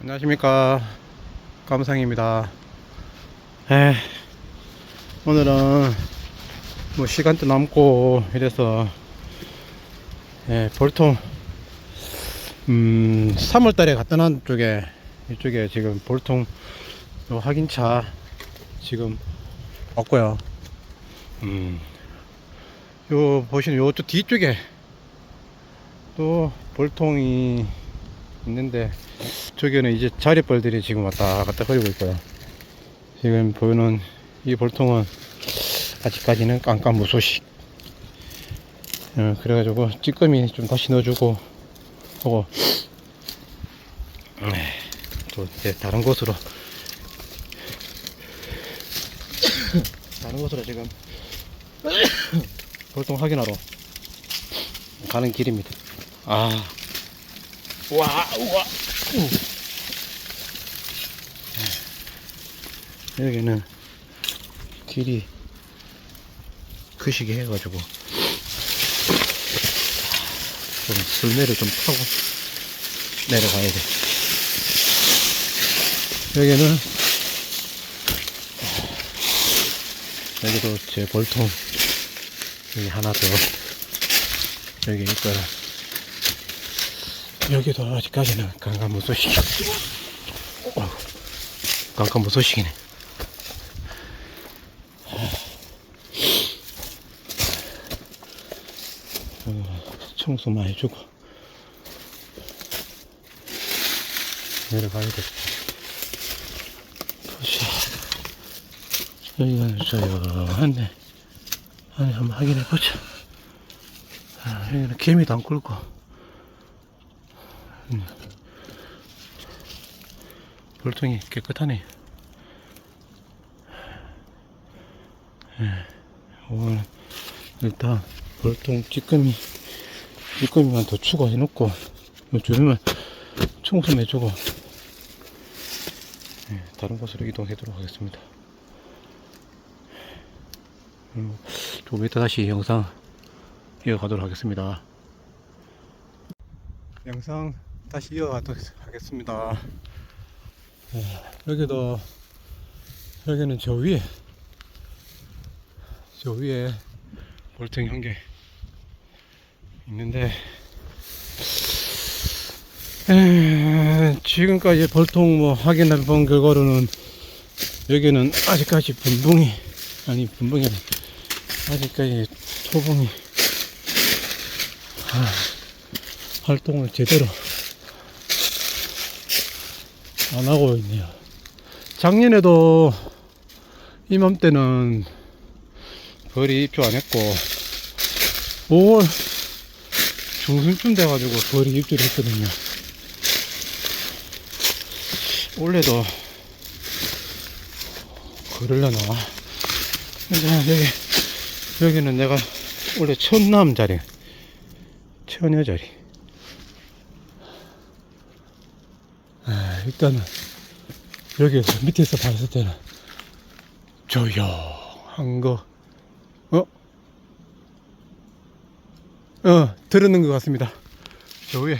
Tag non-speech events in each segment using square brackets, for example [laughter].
안녕하십니까. 감상입니다. 에 오늘은 뭐 시간도 남고 이래서 예, 볼통 음 3월달에 갔다 난 쪽에 이쪽에 지금 볼통 요 확인차 지금 왔고요. 음 요 보시는 요쪽 뒤쪽에 또 볼통이 있는데 저기는 이제 자리벌들이 지금 왔다 갔다 거리고 있고요. 지금 보이는 이 볼통은 아직까지는 깜깜 무소식. 어, 그래가지고 찌꺼미 좀 다시 넣어주고 하고 네, 또 이제 다른 곳으로 다른 곳으로 지금 [coughs] 볼통 확인하러 가는 길입니다. 아, 와, 우와. 여기는 길이 크시게 해가지고 좀 슬매를 좀 타고 내려가야 돼. 여기는 여기도 제 볼통 여기 하나 더 여기 있고요. 여기도 아직까지는 강간무소식. 강간무소식이네. 어, 청소 많이 해주고 내려가야 돼. 보자. 여기가 조용한데 안에 한번 확인해 보자. 아, 여기는 개미도 안 굴고. 음. 볼통이 깨끗하네. 예, 오늘 일단 볼통 찌꺼미 찌꺼미만 더 추가해 놓고 주변만 청소 내주고 예, 다른 곳으로 이동하도록 하겠습니다. 음, 조금 이따 다시 영상 이어가도록 하겠습니다. 영상 다시 이어가도록 하겠습니다. 예, 여기도 여기는 저 위에 저 위에 볼탱이 한개 있는데 에, 지금까지 볼통 뭐 확인해 본 결과로는 여기는 아직까지 분봉이 아니 분봉이 아니 아직까지 토봉이 아, 활동을 제대로 안 하고 있네요. 작년에도 이맘때는 벌이 입주 안 했고 5월 중순쯤 돼가지고 벌이 입주를 했거든요. 올해도 그러려나. 근데 여기, 여기는 내가 원래 천남 자리, 처녀 자리. 아, 일단은 여기에서 밑에서 봤을 때는 조용한 거, 어? 어, 들었는 것 같습니다. 저 위에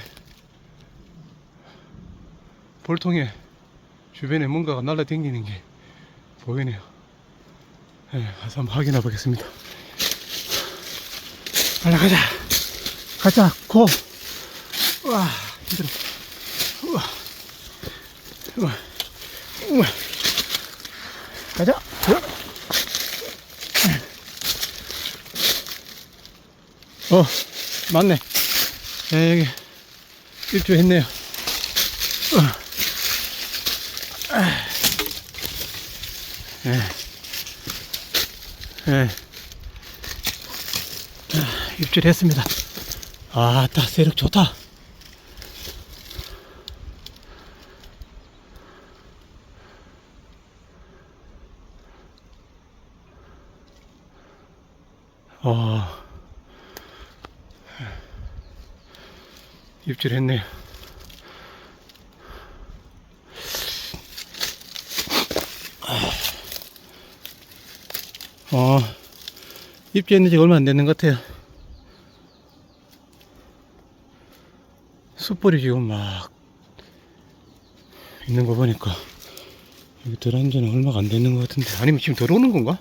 볼통에 주변에 뭔가가 날라다니는 게 보이네요. 예, 가서 한번 확인해 보겠습니다. 빨리 가자. 가자, 고! 우와, 힘들어. 우와. 가자. 어, 맞네. 예, 여기 입주했네요. 어. 아. 예. 예. 아, 입주를 했습니다. 아, 딱 세력 좋다. 어, 입질 했네요. 어, 입주했는 지 얼마 안 됐는 것 같아요. 숯불이 지금 막 있는 거 보니까 여기 들어온 지는 얼마가 안 되는 것 같은데 아니면 지금 들어오는 건가?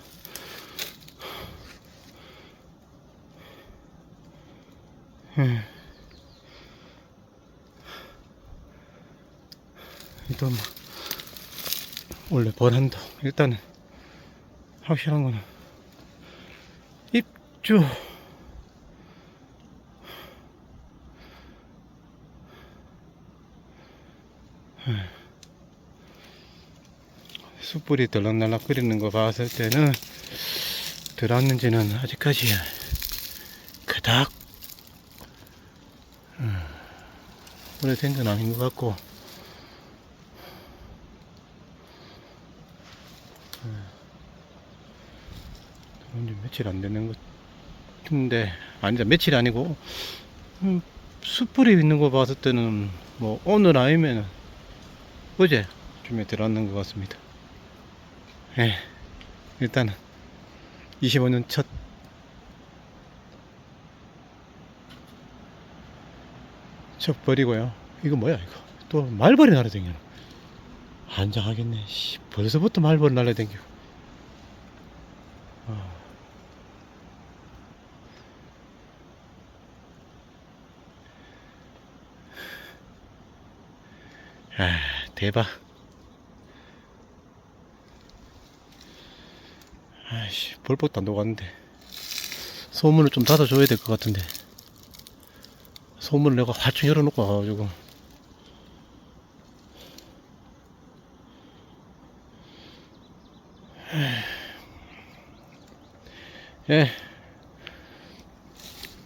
예. 일단 뭐 원래 버란다. 일단은 확실한 거는 입주. 숯불이 들락날락 끓이는 거 봤을 때는 들어왔는지는 아직까지 그닥 음, 오래된 건 아닌 것 같고. 들어온 지 며칠 안 되는 것 같은데. 아니다 며칠이 아니고. 음, 숯불이 있는 거 봤을 때는 뭐 오늘 아니면 어제 쯤에 들어왔는 것 같습니다. 예, 일단은 25년 첫 첫 벌이고요. 이거 뭐야 이거? 또 말벌이 날아다니는. 한장하겠네. 씨, 벌써부터 말벌이 날아다니고. 아. 아, 대박. 아이씨, 벌법도 안 녹았는데. 소문을 좀 닫아줘야 될 것 같은데. 소문을 내가 활충 열어놓고 와가지고. 예.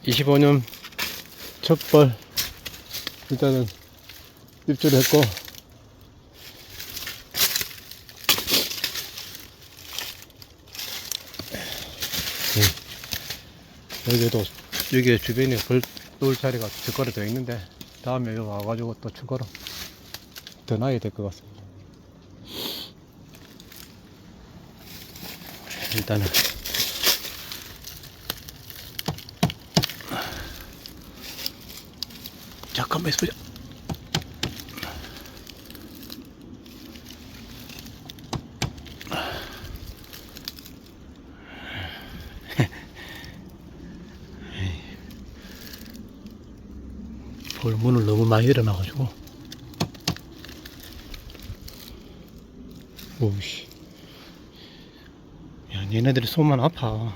25년 첫벌. 일단은 입주를 했고. 여기도 여기 주변에 벌 놓을 자리가 추가로 되어 있는데 다음에 와가지고 또 추가로 더 놔야 될 것 같습니다. 일단은 잠깐만 있어보자. 볼문을 너무 많이 일어나가지고. 오우씨. 야 얘네들이 손만 아파.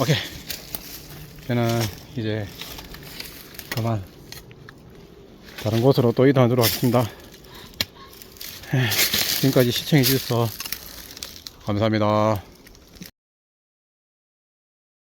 오케이. 저는 이제 그만 다른 곳으로 또 이동하도록 하겠습니다. 지금까지 시청해 주셔서 감사합니다.